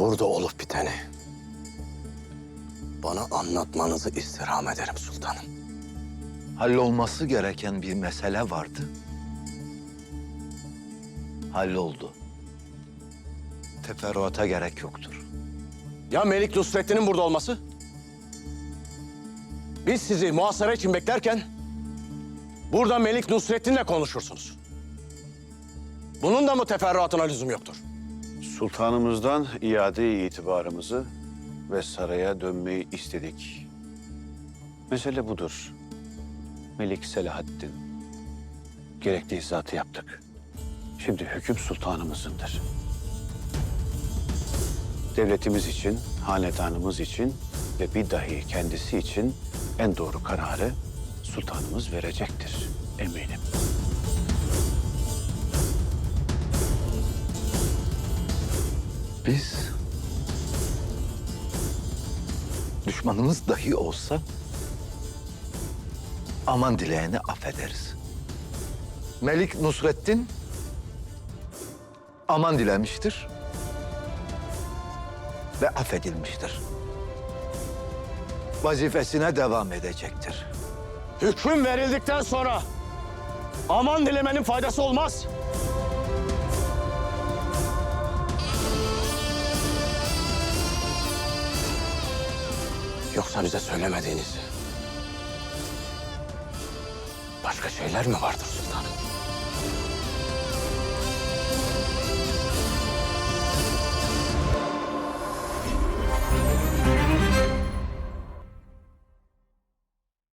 Burada olup biteni bana anlatmanızı istirham ederim sultanım. Hallolması gereken bir mesele vardı. Halloldu. Teferruata gerek yoktur. Ya Melik Nusrettin'in burada olması? Biz sizi muhasara için beklerken burada Melik Nusrettin'le konuşursunuz. Bunun da mı teferruatına lüzum yoktur? Sultanımızdan iade itibarımızı ve saraya dönmeyi istedik. Mesele budur. Melik Selahaddin. Gerekli izahatı yaptık. Şimdi hüküm sultanımızındır. Devletimiz için, hanedanımız için ve bir dahi kendisi için en doğru kararı sultanımız verecektir eminim. Biz düşmanımız dahi olsa aman dileyeni affederiz. Melik Nusrettin aman dilemiştir ve affedilmiştir. Vazifesine devam edecektir. Hüküm verildikten sonra aman dilemenin faydası olmaz. Yoksa bize söylemediğiniz başka şeyler mi vardır sultanım?